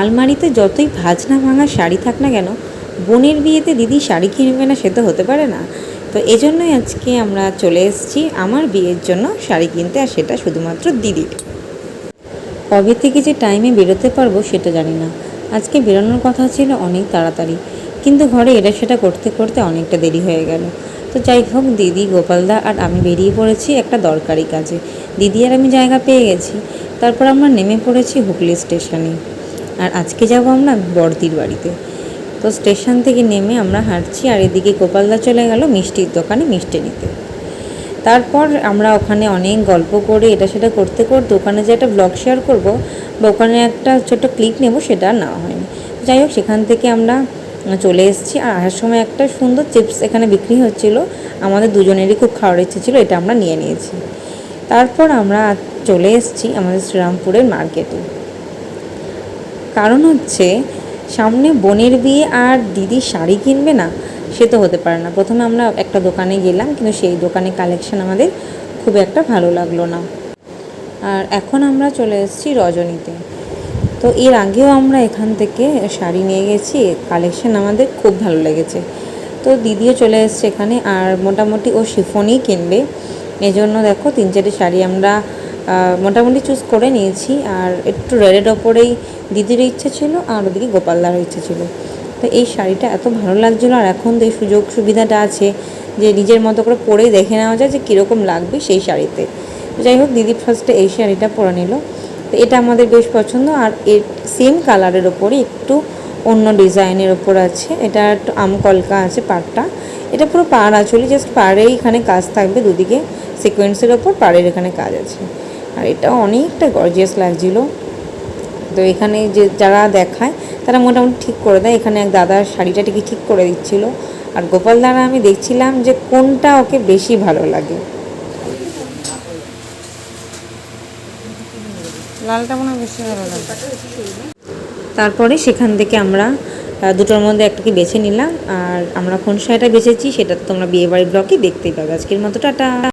আলমারিতে যতই ভাজনা ভাঙা শাড়ি থাক না কেন, বোনের বিয়েতে দিদি শাড়ি কিনবে না সে তো হতে পারে না। তো এজন্যই আজকে আমরা চলে এসেছি আমার বিয়ের জন্য শাড়ি কিনতে, আর সেটা শুধুমাত্র দিদির। কবে থেকে যে টাইমে বেরোতে পারব সেটা জানি না। আজকে বেরোনোর কথা ছিল অনেক তাড়াতাড়ি, কিন্তু ঘরে এটা সেটা করতে করতে অনেকটা দেরি হয়ে গেল। তো যাই হোক, দিদি, গোপালদা আর আমি বেরিয়ে পড়েছি একটা দরকারি কাজে। দিদি আর আমি জায়গা পেয়ে গেছি। তারপর আমরা নেমে পড়েছি হুগলি স্টেশনে। আর আজকে যাব আমরা বড়দির বাড়িতে। তো স্টেশন থেকে নেমে আমরা হাঁটছি আর এদিকে গোপালদা চলে গেল মিষ্টির দোকানে মিষ্টি নিতে। তারপর আমরা ওখানে অনেক গল্প করে এটা সেটা করতে করতে ওখানে যে একটা ব্লগ শেয়ার করব বা ওখানে একটা ছোট্ট ক্লিক নেব সেটা নেওয়া হয়নি। যাই হোক, সেখান থেকে আমরা চলে এসেছি আর আসার সময় একটা সুন্দর চিপস এখানে বিক্রি হচ্ছিল। আমাদের দুজনেরই খুব খাওয়ার ইচ্ছে ছিল, এটা আমরা নিয়ে নিয়েছি। তারপর আমরা চলে এসেছি আমাদের শ্রীরামপুরের মার্কেটে কারণ হচ্ছে, সামনে বোনের বিয়ে আর দিদি শাড়ি কিনবে না, সে তো হতে পারে না। প্রথমে আমরা একটা দোকানে গেলাম, কিন্তু সেই দোকানে কালেকশন আমাদের খুব একটা ভালো লাগল না। আর এখন আমরা চলে এসেছি রজনীতে। তো এর আগেও আমরা এখান থেকে শাড়ি নিয়ে গেছি কালেকশন আমাদের খুব ভালো লেগেছে। তো দিদিও চলে এসছে এখানে, আর মোটামুটি ও শিফনই কিনবে। এজন্য দেখো তিন চারটে শাড়ি আমরা মোটামুটি চুজ করে নিয়েছি। আর একটু রেডের ওপরেই দিদির ইচ্ছে ছিল, আর ওদিকে গোপালদারও ইচ্ছে ছিল। তো এই শাড়িটা এত ভালো লাগছিল, আর এখন তো এই সুযোগ সুবিধাটা আছে যে নিজের মতো করে পরেই দেখে নেওয়া যায় যে কীরকম লাগবে সেই শাড়িতে। যাই হোক, দিদি ফার্স্টে এই শাড়িটা পরে নিল। তো এটা আমাদের বেশ পছন্দ, আর এর সেম কালারের ওপরে একটু অন্য ডিজাইনের ওপর আছে। এটা একটু আমকলকা আছে পাড়টা। এটা পুরো পাড় আঁচলি জাস্ট পাড়েই এখানে কাজ থাকবে, দুদিকে সিকোয়েন্সের ওপর পাড়ের এখানে কাজ আছে। আর এটা অনেকটা গর্জিয়াস লাগছিল। তো এখানে যে যারা দেখায় তারা মোটামুটি ঠিক করে দেয়। এখানে এক দাদার শাড়িটা ঠিকই ঠিক করে দিচ্ছিল। আর গোপাল দ্বারা আমি দেখছিলাম যে কোনটা ওকে বেশি ভালো লাগে। লালটা মনে বেশি ভালো লাগে। তারপরে সেখান থেকে আমরা দুটোর মধ্যে একটাকে বেছে নিলাম। আর আমরা কোন শাড়িটা বেছেছি সেটা তো তোমরা বিয়ে বাড়ির ব্লগে দেখতেই পাবে। আজকের মতো টাটা।